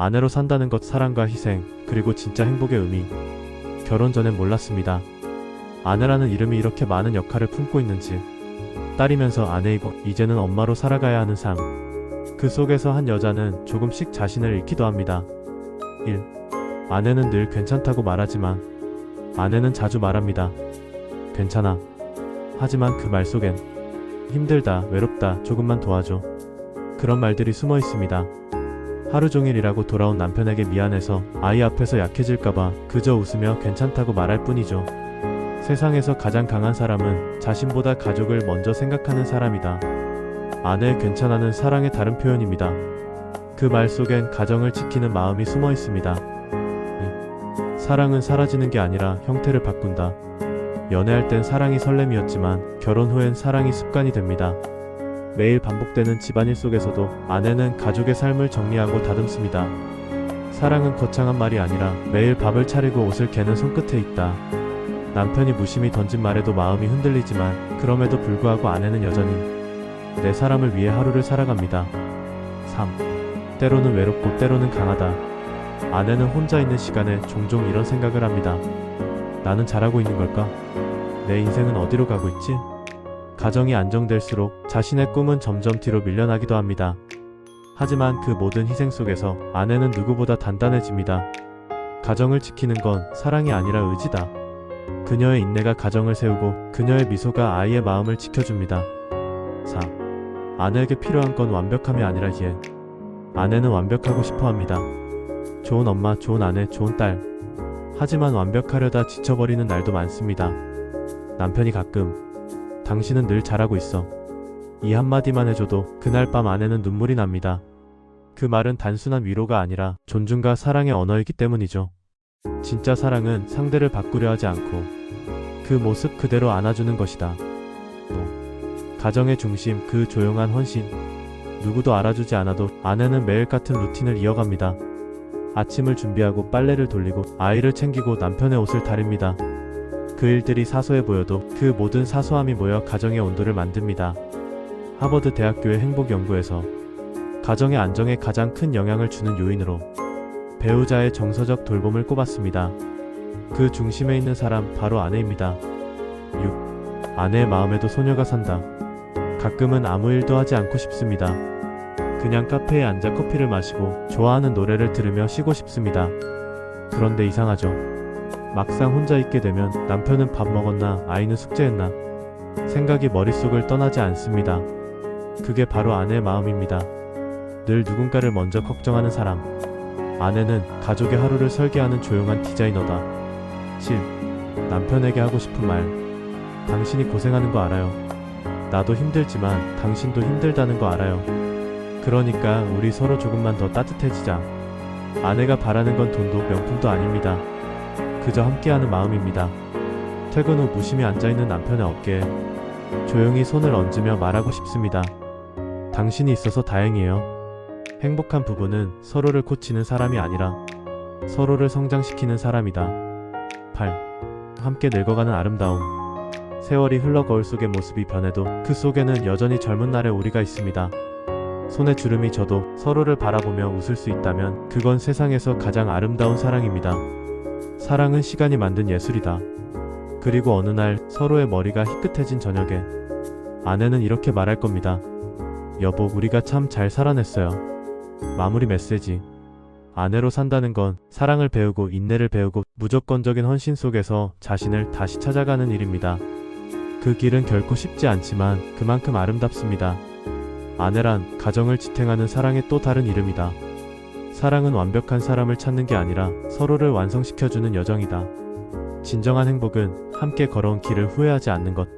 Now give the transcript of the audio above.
아내로 산다는 것 사랑과 희생, 그리고 진짜 행복의 의미. 결혼 전엔 몰랐습니다. 아내라는 이름이 이렇게 많은 역할을 품고 있는지. 딸이면서 아내이고 이제는 엄마로 살아가야 하는 삶. 그 속에서 한 여자는 조금씩 자신을 잃기도 합니다. 1. 아내는 늘 괜찮다고 말하지만 아내는 자주 말합니다. 괜찮아. 하지만 그 말 속엔 힘들다, 외롭다, 조금만 도와줘. 그런 말들이 숨어 있습니다. 하루 종일 일하고 돌아온 남편에게 미안해서 아이 앞에서 약해질까봐 그저 웃으며 괜찮다고 말할 뿐이죠. 세상에서 가장 강한 사람은 자신보다 가족을 먼저 생각하는 사람이다. 아내의 괜찮아는 사랑의 다른 표현입니다. 그 말 속엔 가정을 지키는 마음이 숨어 있습니다. 이, 사랑은 사라지는 게 아니라 형태를 바꾼다. 연애할 땐 사랑이 설렘이었지만 결혼 후엔 사랑이 습관이 됩니다. 매일 반복되는 집안일 속에서도 아내는 가족의 삶을 정리하고 다듬습니다. 사랑은 거창한 말이 아니라 매일 밥을 차리고 옷을 개는 손끝에 있다. 남편이 무심히 던진 말에도 마음이 흔들리지만 그럼에도 불구하고 아내는 여전히 내 사람을 위해 하루를 살아갑니다. 3. 때로는 외롭고 때로는 강하다. 아내는 혼자 있는 시간에 종종 이런 생각을 합니다. 나는 잘하고 있는 걸까? 내 인생은 어디로 가고 있지? 가정이 안정될수록 자신의 꿈은 점점 뒤로 밀려나기도 합니다. 하지만 그 모든 희생 속에서 아내는 누구보다 단단해집니다. 가정을 지키는 건 사랑이 아니라 의지다. 그녀의 인내가 가정을 세우고 그녀의 미소가 아이의 마음을 지켜줍니다. 4. 아내에게 필요한 건 완벽함이 아니라 이해. 아내는 완벽하고 싶어 합니다. 좋은 엄마, 좋은 아내, 좋은 딸. 하지만 완벽하려다 지쳐버리는 날도 많습니다. 남편이 가끔 당신은 늘 잘하고 있어. 이 한마디만 해줘도 그날 밤 아내는 눈물이 납니다. 그 말은 단순한 위로가 아니라 존중과 사랑의 언어이기 때문이죠. 진짜 사랑은 상대를 바꾸려 하지 않고 그 모습 그대로 안아주는 것이다. 또 가정의 중심 그 조용한 헌신 누구도 알아주지 않아도 아내는 매일 같은 루틴을 이어갑니다. 아침을 준비하고 빨래를 돌리고 아이를 챙기고 남편의 옷을 다립니다. 그 일들이 사소해 보여도 그 모든 사소함이 모여 가정의 온도를 만듭니다. 하버드 대학교의 행복 연구에서 가정의 안정에 가장 큰 영향을 주는 요인으로 배우자의 정서적 돌봄을 꼽았습니다. 그 중심에 있는 사람 바로 아내입니다. 6. 아내의 마음에도 소녀가 산다. 가끔은 아무 일도 하지 않고 싶습니다. 그냥 카페에 앉아 커피를 마시고 좋아하는 노래를 들으며 쉬고 싶습니다. 그런데 이상하죠. 막상 혼자 있게 되면 남편은 밥 먹었나 아이는 숙제했나 생각이 머릿속을 떠나지 않습니다. 그게 바로 아내의 마음입니다. 늘 누군가를 먼저 걱정하는 사람. 아내는 가족의 하루를 설계하는 조용한 디자이너다. 7. 남편에게 하고 싶은 말. 당신이 고생하는 거 알아요. 나도 힘들지만 당신도 힘들다는 거 알아요. 그러니까 우리 서로 조금만 더 따뜻해지자. 아내가 바라는 건 돈도 명품도 아닙니다. 그저 함께하는 마음입니다. 퇴근 후 무심히 앉아있는 남편의 어깨에 조용히 손을 얹으며 말하고 싶습니다. 당신이 있어서 다행이에요. 행복한 부부는 서로를 고치는 사람이 아니라 서로를 성장시키는 사람이다. 8. 함께 늙어가는 아름다움. 세월이 흘러 거울 속의 모습이 변해도 그 속에는 여전히 젊은 날의 우리가 있습니다. 손에 주름이 져도 서로를 바라보며 웃을 수 있다면 그건 세상에서 가장 아름다운 사랑입니다. 사랑은 시간이 만든 예술이다. 그리고 어느 날 서로의 머리가 희끗해진 저녁에 아내는 이렇게 말할 겁니다. 여보, 우리가 참 잘 살아냈어요. 마무리 메시지. 아내로 산다는 건 사랑을 배우고 인내를 배우고 무조건적인 헌신 속에서 자신을 다시 찾아가는 일입니다. 그 길은 결코 쉽지 않지만 그만큼 아름답습니다. 아내란 가정을 지탱하는 사랑의 또 다른 이름이다. 사랑은 완벽한 사람을 찾는 게 아니라 서로를 완성시켜주는 여정이다. 진정한 행복은 함께 걸어온 길을 후회하지 않는 것.